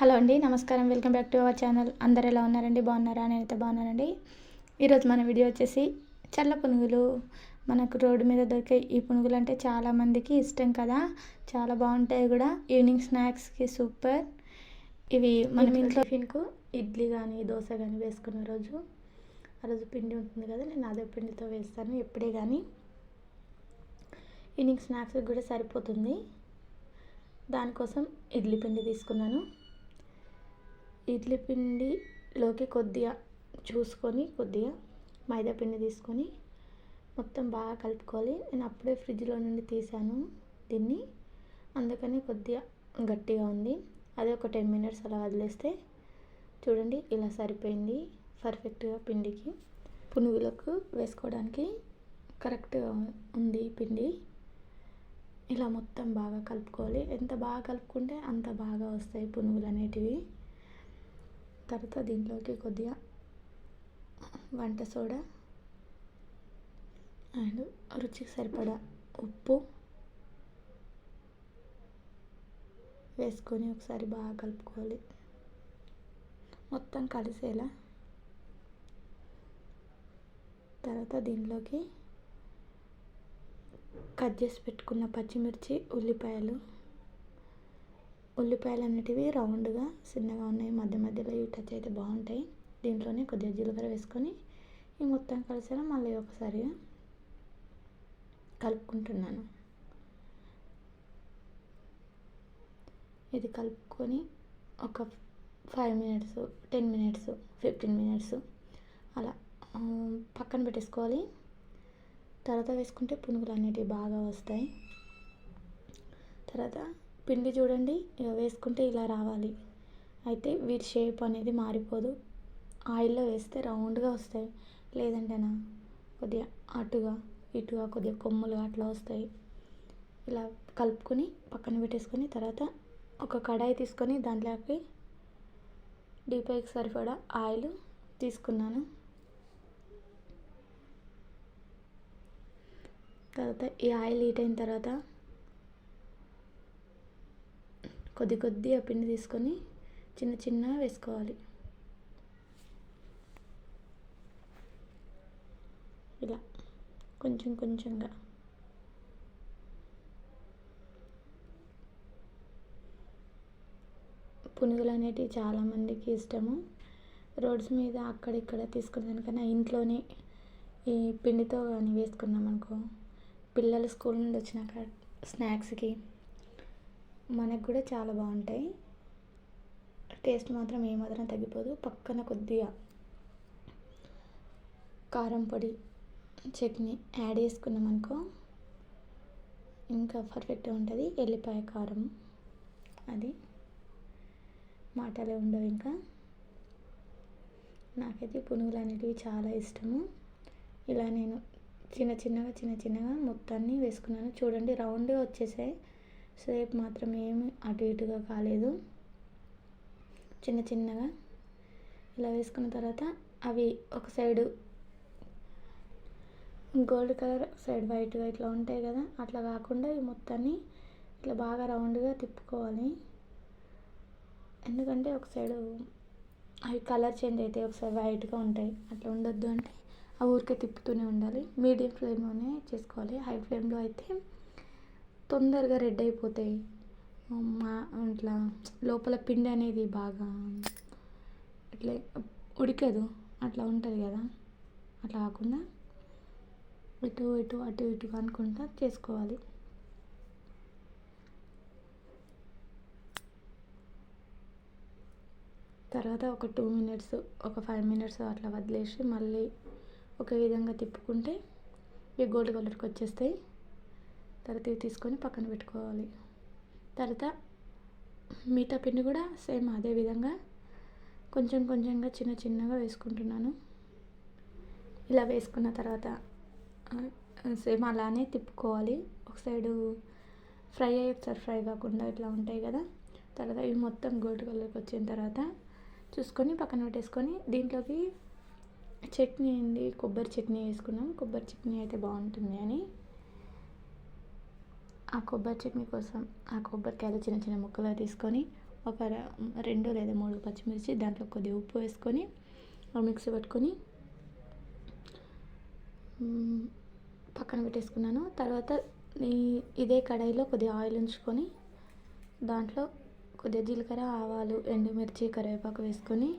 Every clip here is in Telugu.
హలో అండి నమస్కారం. Welcome back to our channel. అందరు ఎలా ఉన్నారండి? బాగున్నారా? నేనైతే బాగున్నానండి. ఈరోజు మన వీడియో వచ్చేసి చల్ల పునుగులు. మనకు రోడ్డు మీద దొరికే ఈ పునుగులు అంటే చాలామందికి ఇష్టం కదా. చాలా బాగుంటాయి కూడా. ఈవినింగ్ స్నాక్స్కి సూపర్. ఇవి మనం ఇంట్లో టిఫిన్కు ఇడ్లీ కానీ దోశ కానీ వేసుకున్న రోజు ఆ రోజు పిండి ఉంటుంది కదా నేను అదే పిండితో వేస్తాను ఎప్పుడే కానీ ఈవినింగ్ స్నాక్స్కి కూడా సరిపోతుంది. దానికోసం ఇడ్లీ పిండి తీసుకున్నాను. ఇడ్లీ పిండిలోకి కొద్దిగా చూసుకొని కొద్దిగా మైదా పిండి తీసుకొని మొత్తం బాగా కలుపుకోవాలి. నేను అప్పుడే ఫ్రిడ్జ్లో నుండి తీసాను దీన్ని. అందుకని కొద్దిగా గట్టిగా ఉంది. అదే ఒక టెన్ మినిట్స్ అలా వదిలేస్తే చూడండి ఇలా సరిపోయింది పర్ఫెక్ట్గా పిండికి. పునుగులకు వేసుకోవడానికి కరెక్ట్గా ఉంది పిండి. ఇలా మొత్తం బాగా కలుపుకోవాలి. ఎంత బాగా కలుపుకుంటే అంత బాగా వస్తాయి పునుగులు అనేటివి. తర్వాత దీంట్లోకి కొద్దిగా వంట సోడా అండ్ రుచికి సరిపడా ఉప్పు వేసుకొని ఒకసారి బాగా కలుపుకోవాలి. మొత్తం కలిసేలా తర్వాత దీంట్లోకి కట్ చేసి పెట్టుకున్న పచ్చిమిర్చి ఉల్లిపాయలు ఉల్లిపాయలు అనేటివి రౌండ్గా చిన్నగా ఉన్నాయి. మధ్య మధ్యలో ఇవి టచ్ అయితే బాగుంటాయి. దీంట్లోనే కొద్దిగా జీలకర్ర వేసుకొని ఈ మొత్తం కలిసేలా మళ్ళీ ఒకసారిగా కలుపుకుంటున్నాను. ఇది కలుపుకొని ఒక five minutes ten minutes fifteen minutes అలా పక్కన పెట్టేసుకోవాలి. తర్వాత వేసుకుంటే పునుగులు అనేటివి బాగా వస్తాయి. తర్వాత పిండి చూడండి ఇక వేసుకుంటే ఇలా రావాలి. అయితే వీటి షేప్ అనేది మారిపోదు. ఆయిల్లో వేస్తే రౌండ్గా వస్తాయి. లేదంటేనా కొద్దిగా అటుగా ఇటుగా కొద్దిగా కొమ్ములు అట్లా వస్తాయి. ఇలా కలుపుకొని పక్కన పెట్టేసుకొని తర్వాత ఒక కడాయి తీసుకొని దాంట్లోకి డీపైకి సరిపడా ఆయిల్ తీసుకున్నాను. తర్వాత ఈ ఆయిల్ హీట్ అయిన తర్వాత కొద్ది కొద్దిగా పిండి తీసుకొని చిన్న చిన్న వేసుకోవాలి. ఇలా కొంచెం కొంచెంగా. పునుగులు అనేటివి చాలామందికి ఇష్టము. రోడ్స్ మీద అక్కడిక్కడ తీసుకునేదానికన్నా ఇంట్లోనే ఈ పిండితో కానీ వేసుకున్నాం అనుకో పిల్లలు స్కూల్ నుండి వచ్చినాక స్నాక్స్కి మనకు కూడా చాలా బాగుంటాయి. టేస్ట్ మాత్రం ఏమాత్రం తగ్గిపోదు. పక్కన కొద్దిగా కారం పొడి చట్నీ యాడ్ చేసుకున్నాం అనుకో ఇంకా పర్ఫెక్ట్గా ఉంటుంది. ఎల్లిపాయ కారం అది మాటలే ఉండవు ఇంకా. నాకైతే పునుగులు అనేటివి చాలా ఇష్టము. ఇలా నేను చిన్న చిన్నగా చిన్న చిన్నగా మొత్తాన్ని వేసుకున్నాను. చూడండి రౌండ్గా వచ్చేసాయి. షేప్ మాత్రం ఏమి అటు ఇటుగా కాలేదు. చిన్న చిన్నగా ఇలా వేసుకున్న తర్వాత అవి ఒక సైడు గోల్డ్ కలర్ సైడ్ వైట్గా ఇట్లా ఉంటాయి కదా అట్లా కాకుండా ఈ మొత్తాన్ని ఇట్లా బాగా రౌండ్గా తిప్పుకోవాలి. ఎందుకంటే ఒక సైడు అవి కలర్ చేంజ్ అవుతాయి ఒకసారి వైట్గా ఉంటాయి అట్లా ఉండొద్దు అంటే ఆ ఊరికే తిప్పుతూనే ఉండాలి. మీడియం ఫ్లేమ్లోనే చేసుకోవాలి. హై ఫ్లేమ్లో అయితే తొందరగా రెడ్ అయిపోతాయి. మా ఇట్లా లోపల పిండి అనేది బాగా ఇట్లా ఉడికదు. అట్లా ఉంటుంది కదా. అట్లా కాకుండా ఇటు ఇటు అటు ఇటు అనుకుంటా చేసుకోవాలి. తర్వాత ఒక టూ మినిట్స్ ఒక ఫైవ్ మినిట్స్ అట్లా వదిలేసి మళ్ళీ ఒక విధంగా తిప్పుకుంటే ఇవి గోల్డ్ కలర్కి వచ్చేస్తాయి. తర్వాత ఇవి తీసుకొని పక్కన పెట్టుకోవాలి. తర్వాత మిగతా పిండి కూడా సేమ్ అదే విధంగా కొంచెం కొంచెంగా చిన్న చిన్నగా వేసుకుంటున్నాను. ఇలా వేసుకున్న తర్వాత సేమ్ అలానే తిప్పుకోవాలి. ఒక సైడు ఫ్రై అయ్యి ఒకసారి ఫ్రై కాకుండా ఇట్లా ఉంటాయి కదా. తర్వాత ఇవి మొత్తం గోల్డ్ కలర్కి వచ్చిన తర్వాత చూసుకొని పక్కన పెట్టేసుకొని దీంట్లోకి చట్నీ ఉంది కొబ్బరి చట్నీ వేసుకున్నాం. కొబ్బరి చట్నీ అయితే బాగుంటుంది అని. ఆ కొబ్బరి చట్నీ కోసం ఆ కొబ్బరికాయలు చిన్న చిన్న ముక్కలు తీసుకొని ఒక రెండు లేదా మూడు పచ్చిమిర్చి దాంట్లో కొద్దిగా ఉప్పు వేసుకొని మిక్సీ పట్టుకొని పక్కన పెట్టేసుకున్నాను. తర్వాత ఇదే కడాయిలో కొద్దిగా ఆయిల్ ఉంచుకొని దాంట్లో కొద్దిగా జీలకర్ర ఆవాలు ఎండుమిర్చి కరివేపాకు వేసుకొని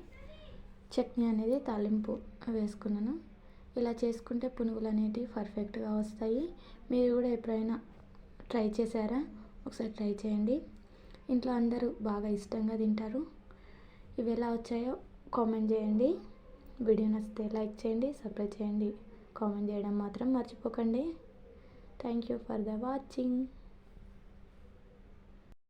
చట్నీ అనేది తాలింపు వేసుకున్నాను. ఇలా చేసుకుంటే పునుగులు అనేటివి పర్ఫెక్ట్గా వస్తాయి. మీరు కూడా ఎప్పుడైనా ట్రై చేశారా? ఒకసారి ట్రై చేయండి. ఇంట్లో అందరూ బాగా ఇష్టంగా తింటారు. ఇవి ఎలా వచ్చాయో కామెంట్ చేయండి. వీడియో నచ్చితే లైక్ చేయండి సబ్స్క్రైబ్ చేయండి. కామెంట్ చేయడం మాత్రం మర్చిపోకండి. Thank you for the watching.